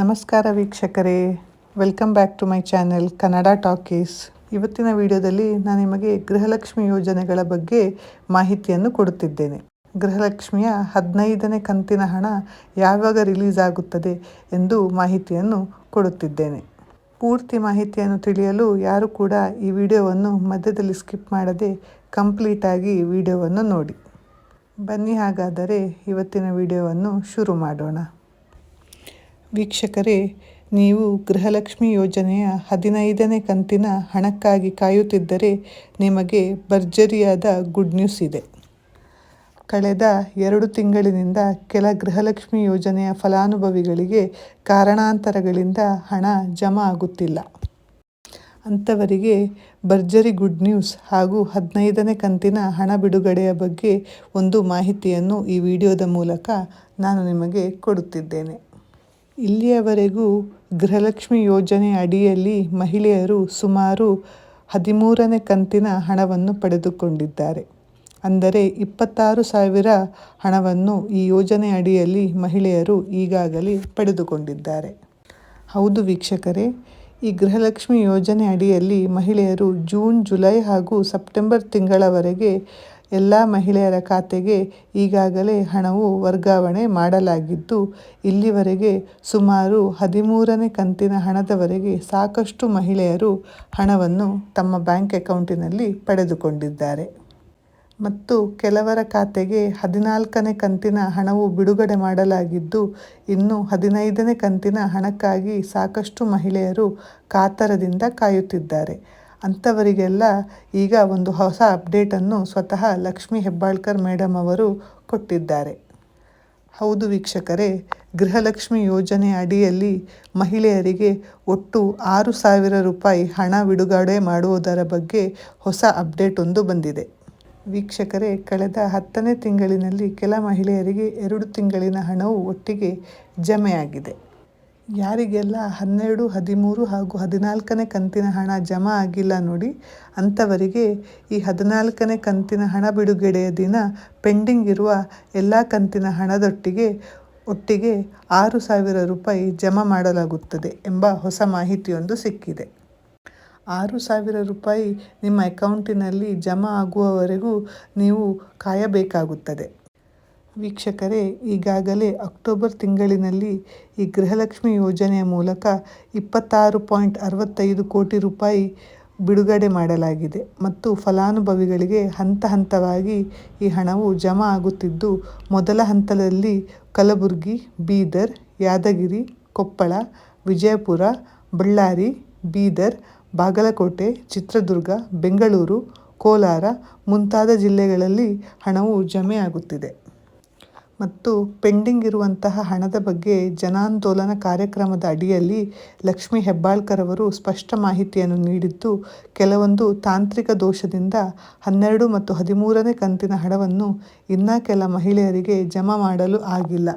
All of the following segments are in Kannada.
ನಮಸ್ಕಾರ ವೀಕ್ಷಕರೇ. Welcome back to my channel Kannada talkies ಇವತ್ತಿನ ವಿಡಿಯೋದಲ್ಲಿ ನಾನು ನಿಮಗೆ ಗೃಹಲಕ್ಷ್ಮಿ ಯೋಜನೆಗಳ ಬಗ್ಗೆ ಮಾಹಿತಿಯನ್ನು ಕೊಡುತ್ತಿದ್ದೇನೆ. ಗೃಹಲಕ್ಷ್ಮಿಯ ಹದಿನೈದನೇ ಕಂತಿನ ಹಣ ಯಾವಾಗ ರಿಲೀಸ್ ಆಗುತ್ತದೆ ಎಂದು ಮಾಹಿತಿಯನ್ನು ಕೊಡುತ್ತಿದ್ದೇನೆ. ಪೂರ್ತಿ ಮಾಹಿತಿಯನ್ನು ತಿಳಿಯಲು ಯಾರು ಕೂಡ ಈ ವಿಡಿಯೋವನ್ನು ಮಧ್ಯದಲ್ಲಿ ಸ್ಕಿಪ್ ಮಾಡದೆ ಕಂಪ್ಲೀಟಾಗಿ ವಿಡಿಯೋವನ್ನು ನೋಡಿ. ಬನ್ನಿ ಹಾಗಾದರೆ ಇವತ್ತಿನ ವಿಡಿಯೋವನ್ನು ಶುರು ಮಾಡೋಣ. ವೀಕ್ಷಕರೇ, ನೀವು ಗೃಹಲಕ್ಷ್ಮಿ ಯೋಜನೆಯ ಹದಿನೈದನೇ ಕಂತಿನ ಹಣಕ್ಕಾಗಿ ಕಾಯುತ್ತಿದ್ದರೆ ನಿಮಗೆ ಭರ್ಜರಿಯಾದ ಗುಡ್ ನ್ಯೂಸ್ ಇದೆ. ಕಳೆದ ಎರಡು ತಿಂಗಳಿನಿಂದ ಕೆಲ ಗೃಹಲಕ್ಷ್ಮಿ ಯೋಜನೆಯ ಫಲಾನುಭವಿಗಳಿಗೆ ಕಾರಣಾಂತರಗಳಿಂದ ಹಣ ಜಮಾ ಆಗುತ್ತಿಲ್ಲ. ಅಂಥವರಿಗೆ ಭರ್ಜರಿ ಗುಡ್ ನ್ಯೂಸ್ ಹಾಗೂ ಹದಿನೈದನೇ ಕಂತಿನ ಹಣ ಬಿಡುಗಡೆಯ ಬಗ್ಗೆ ಒಂದು ಮಾಹಿತಿಯನ್ನು ಈ ವಿಡಿಯೋದ ಮೂಲಕ ನಾನು ನಿಮಗೆ ಕೊಡುತ್ತಿದ್ದೇನೆ. ಇಲ್ಲಿಯವರೆಗೂ ಗೃಹಲಕ್ಷ್ಮಿ ಯೋಜನೆ ಅಡಿಯಲ್ಲಿ ಮಹಿಳೆಯರು ಸುಮಾರು ಹದಿಮೂರನೇ ಕಂತಿನ ಹಣವನ್ನು ಪಡೆದುಕೊಂಡಿದ್ದಾರೆ. ಅಂದರೆ ಇಪ್ಪತ್ತಾರು ಸಾವಿರ ಹಣವನ್ನು ಈ ಯೋಜನೆ ಅಡಿಯಲ್ಲಿ ಮಹಿಳೆಯರು ಈಗಾಗಲೇ ಪಡೆದುಕೊಂಡಿದ್ದಾರೆ. ಹೌದು ವೀಕ್ಷಕರೇ, ಈ ಗೃಹಲಕ್ಷ್ಮಿ ಯೋಜನೆ ಅಡಿಯಲ್ಲಿ ಮಹಿಳೆಯರು ಜೂನ್, ಜುಲೈ ಹಾಗೂ ಸೆಪ್ಟೆಂಬರ್ ತಿಂಗಳವರೆಗೆ ಎಲ್ಲ ಮಹಿಳೆಯರ ಖಾತೆಗೆ ಈಗಾಗಲೇ ಹಣವು ವರ್ಗಾವಣೆ ಮಾಡಲಾಗಿದ್ದು, ಇಲ್ಲಿವರೆಗೆ ಸುಮಾರು ಹದಿಮೂರನೇ ಕಂತಿನ ಹಣದವರೆಗೆ ಸಾಕಷ್ಟು ಮಹಿಳೆಯರು ಹಣವನ್ನು ತಮ್ಮ ಬ್ಯಾಂಕ್ ಅಕೌಂಟಿನಲ್ಲಿ ಪಡೆದುಕೊಂಡಿದ್ದಾರೆ. ಮತ್ತು ಕೆಲವರ ಖಾತೆಗೆ ಹದಿನಾಲ್ಕನೇ ಕಂತಿನ ಹಣವು ಬಿಡುಗಡೆ ಮಾಡಲಾಗಿದ್ದು, ಇನ್ನು ಹದಿನೈದನೇ ಕಂತಿನ ಹಣಕ್ಕಾಗಿ ಸಾಕಷ್ಟು ಮಹಿಳೆಯರು ಕಾತರದಿಂದ ಕಾಯುತ್ತಿದ್ದಾರೆ. ಅಂಥವರಿಗೆಲ್ಲ ಈಗ ಒಂದು ಹೊಸ ಅಪ್ಡೇಟನ್ನು ಸ್ವತಃ ಲಕ್ಷ್ಮೀ ಹೆಬ್ಬಾಳ್ಕರ್ ಮೇಡಮ್ ಅವರು ಕೊಟ್ಟಿದ್ದಾರೆ. ಹೌದು ವೀಕ್ಷಕರೇ, ಗೃಹಲಕ್ಷ್ಮಿ ಯೋಜನೆ ಅಡಿಯಲ್ಲಿ ಮಹಿಳೆಯರಿಗೆ ಒಟ್ಟು ಆರು ಸಾವಿರ ರೂಪಾಯಿ ಹಣ ಬಿಡುಗಡೆ ಮಾಡುವುದರ ಬಗ್ಗೆ ಹೊಸ ಅಪ್ಡೇಟ್ ಒಂದು ಬಂದಿದೆ. ವೀಕ್ಷಕರೇ, ಕಳೆದ ಹತ್ತನೇ ತಿಂಗಳಿನಲ್ಲಿ ಕೆಲ ಮಹಿಳೆಯರಿಗೆ ಎರಡು ತಿಂಗಳಿನ ಹಣವು ಒಟ್ಟಿಗೆ ಜಮೆಯಾಗಿದೆ. ಯಾರಿಗೆಲ್ಲ ಹನ್ನೆರಡು, ಹದಿಮೂರು ಹಾಗೂ ಹದಿನಾಲ್ಕನೇ ಕಂತಿನ ಹಣ ಜಮಾ ಆಗಿಲ್ಲ ನೋಡಿ, ಅಂಥವರಿಗೆ ಈ ಹದಿನಾಲ್ಕನೇ ಕಂತಿನ ಹಣ ಬಿಡುಗಡೆಯ ದಿನ ಪೆಂಡಿಂಗ್ ಇರುವ ಎಲ್ಲ ಕಂತಿನ ಹಣದೊಟ್ಟಿಗೆ, ಒಟ್ಟಿಗೆ ಆರು ಸಾವಿರ ರೂಪಾಯಿ ಜಮಾ ಮಾಡಲಾಗುತ್ತದೆ ಎಂಬ ಹೊಸ ಮಾಹಿತಿಯೊಂದು ಸಿಕ್ಕಿದೆ. ಆರು ಸಾವಿರ ರೂಪಾಯಿ ನಿಮ್ಮ ಅಕೌಂಟಿನಲ್ಲಿ ಜಮಾ ಆಗುವವರೆಗೂ ನೀವು ಕಾಯಬೇಕಾಗುತ್ತದೆ. ವೀಕ್ಷಕರೇ, ಈಗಾಗಲೇ ಅಕ್ಟೋಬರ್ ತಿಂಗಳಿನಲ್ಲಿ ಈ ಗೃಹಲಕ್ಷ್ಮಿ ಯೋಜನೆಯ ಮೂಲಕ ಇಪ್ಪತ್ತಾರು ಪಾಯಿಂಟ್ ಅರವತ್ತೈದು ಕೋಟಿ ರೂಪಾಯಿ ಬಿಡುಗಡೆ ಮಾಡಲಾಗಿದೆ ಮತ್ತು ಫಲಾನುಭವಿಗಳಿಗೆ ಹಂತ ಹಂತವಾಗಿ ಈ ಹಣವು ಜಮಾ ಆಗುತ್ತಿದ್ದು, ಮೊದಲ ಹಂತದಲ್ಲಿ ಕಲಬುರಗಿ, ಬೀದರ್, ಯಾದಗಿರಿ, ಕೊಪ್ಪಳ, ವಿಜಯಪುರ, ಬಳ್ಳಾರಿ, ಬೀದರ್, ಬಾಗಲಕೋಟೆ, ಚಿತ್ರದುರ್ಗ, ಬೆಂಗಳೂರು, ಕೋಲಾರ ಮುಂತಾದ ಜಿಲ್ಲೆಗಳಲ್ಲಿ ಹಣವು ಜಮೆಯಾಗುತ್ತಿದೆ ಮತ್ತು ಪೆಂಡಿಂಗ್ ಇರುವಂತಹ ಹಣದ ಬಗ್ಗೆ ಜನಾಂದೋಲನ ಕಾರ್ಯಕ್ರಮದ ಅಡಿಯಲ್ಲಿ ಲಕ್ಷ್ಮೀ ಹೆಬ್ಬಾಳ್ಕರ್ ಅವರು ಸ್ಪಷ್ಟ ಮಾಹಿತಿಯನ್ನು ನೀಡಿದ್ದು, ಕೆಲವೊಂದು ತಾಂತ್ರಿಕ ದೋಷದಿಂದ ಹನ್ನೆರಡು ಮತ್ತು ಹದಿಮೂರನೇ ಕಂತಿನ ಹಣವನ್ನು ಇನ್ನೂ ಕೆಲ ಮಹಿಳೆಯರಿಗೆ ಜಮಾ ಮಾಡಲು ಆಗಿಲ್ಲ.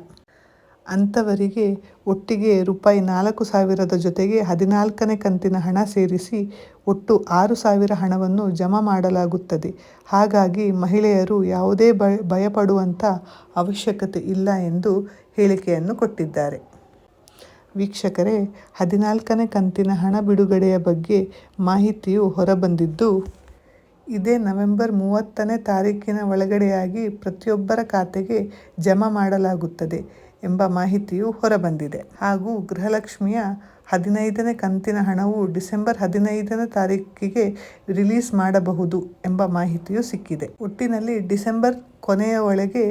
ಅಂಥವರಿಗೆ ಒಟ್ಟಿಗೆ ರೂಪಾಯಿ ನಾಲ್ಕು ಸಾವಿರದ ಜೊತೆಗೆ ಹದಿನಾಲ್ಕನೇ ಕಂತಿನ ಹಣ ಸೇರಿಸಿ ಒಟ್ಟು ಆರು ಸಾವಿರ ಹಣವನ್ನು ಜಮಾ ಮಾಡಲಾಗುತ್ತದೆ. ಹಾಗಾಗಿ ಮಹಿಳೆಯರು ಯಾವುದೇ ಭಯ ಭಯಪಡುವಂಥ ಅವಶ್ಯಕತೆ ಇಲ್ಲ ಎಂದು ಹೇಳಿಕೆಯನ್ನು ಕೊಟ್ಟಿದ್ದಾರೆ. ವೀಕ್ಷಕರೇ, ಹದಿನಾಲ್ಕನೇ ಕಂತಿನ ಹಣ ಬಿಡುಗಡೆಯ ಬಗ್ಗೆ ಮಾಹಿತಿಯು ಹೊರಬಂದಿದ್ದು, ಇದೇ ನವೆಂಬರ್ ಮೂವತ್ತನೇ ತಾರೀಕಿನ ಒಳಗಡೆಯಾಗಿ ಪ್ರತಿಯೊಬ್ಬರ ಖಾತೆಗೆ ಜಮಾ ಮಾಡಲಾಗುತ್ತದೆ. ಎಂಬ ಮಾಹಿತಿಯು ಹೊರಬಂದಿದೆ. ಹಾಗೂ ಗೃಹಲಕ್ಷ್ಮಿಯ ಹದಿನೈದನೇ ಕಂತಿನ ಹಣವು ಡಿಸೆಂಬರ್ ಹದಿನೈದನೇ ತಾರೀಕಿಗೆ ರಿಲೀಸ್ ಮಾಡಬಹುದು ಎಂಬ ಮಾಹಿತಿಯು ಸಿಕ್ಕಿದೆ. ಒಟ್ಟಿನಲ್ಲಿ ಡಿಸೆಂಬರ್ ಕೊನೆಯ ಒಳಗೆ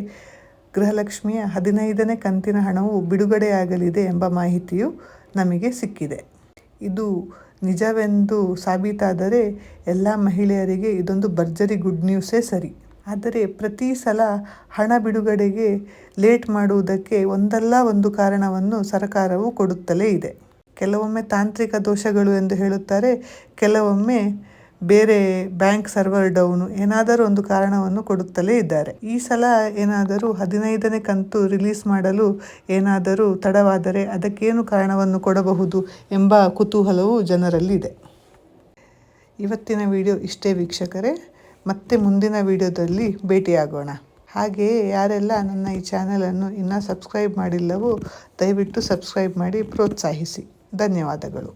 ಗೃಹಲಕ್ಷ್ಮಿಯ ಹದಿನೈದನೇ ಕಂತಿನ ಹಣವು ಬಿಡುಗಡೆಯಾಗಲಿದೆ ಎಂಬ ಮಾಹಿತಿಯು ನಮಗೆ ಸಿಕ್ಕಿದೆ. ಇದು ನಿಜವೆಂದು ಸಾಬೀತಾದರೆ ಎಲ್ಲ ಮಹಿಳೆಯರಿಗೆ ಇದೊಂದು ಭರ್ಜರಿ ಗುಡ್ ನ್ಯೂಸೇ ಸರಿ. ಆದರೆ ಪ್ರತಿ ಸಲ ಹಣ ಬಿಡುಗಡೆಗೆ ಲೇಟ್ ಮಾಡುವುದಕ್ಕೆ ಒಂದಲ್ಲ ಒಂದು ಕಾರಣವನ್ನು ಸರ್ಕಾರವು ಕೊಡುತ್ತಲೇ ಇದೆ. ಕೆಲವೊಮ್ಮೆ ತಾಂತ್ರಿಕ ದೋಷಗಳು ಎಂದು ಹೇಳುತ್ತಾರೆ, ಕೆಲವೊಮ್ಮೆ ಬೇರೆ ಬ್ಯಾಂಕ್ ಸರ್ವರ್ ಡೌನು ಏನಾದರೂ ಒಂದು ಕಾರಣವನ್ನು ಕೊಡುತ್ತಲೇ ಇದ್ದಾರೆ. ಈ ಸಲ ಏನಾದರೂ ಹದಿನೈದನೇ ಕಂತು ರಿಲೀಸ್ ಮಾಡಲು ಏನಾದರೂ ತಡವಾದರೆ ಅದಕ್ಕೇನು ಕಾರಣವನ್ನು ಕೊಡಬಹುದು ಎಂಬ ಕುತೂಹಲವು ಜನರಲ್ಲಿದೆ. ಇವತ್ತಿನ ವಿಡಿಯೋ ಇಷ್ಟೇ ವೀಕ್ಷಕರೇ. ಮತ್ತೆ ಮುಂದಿನ ವಿಡಿಯೋದಲ್ಲಿ ಭೇಟಿಯಾಗೋಣ. ಹಾಗೆಯೇ ಯಾರೆಲ್ಲ ನನ್ನ ಈ ಚಾನಲನ್ನು ಇನ್ನೂ ಸಬ್ಸ್ಕ್ರೈಬ್ ಮಾಡಿಲ್ಲವೋ ದಯವಿಟ್ಟು ಸಬ್ಸ್ಕ್ರೈಬ್ ಮಾಡಿ ಪ್ರೋತ್ಸಾಹಿಸಿ. ಧನ್ಯವಾದಗಳು.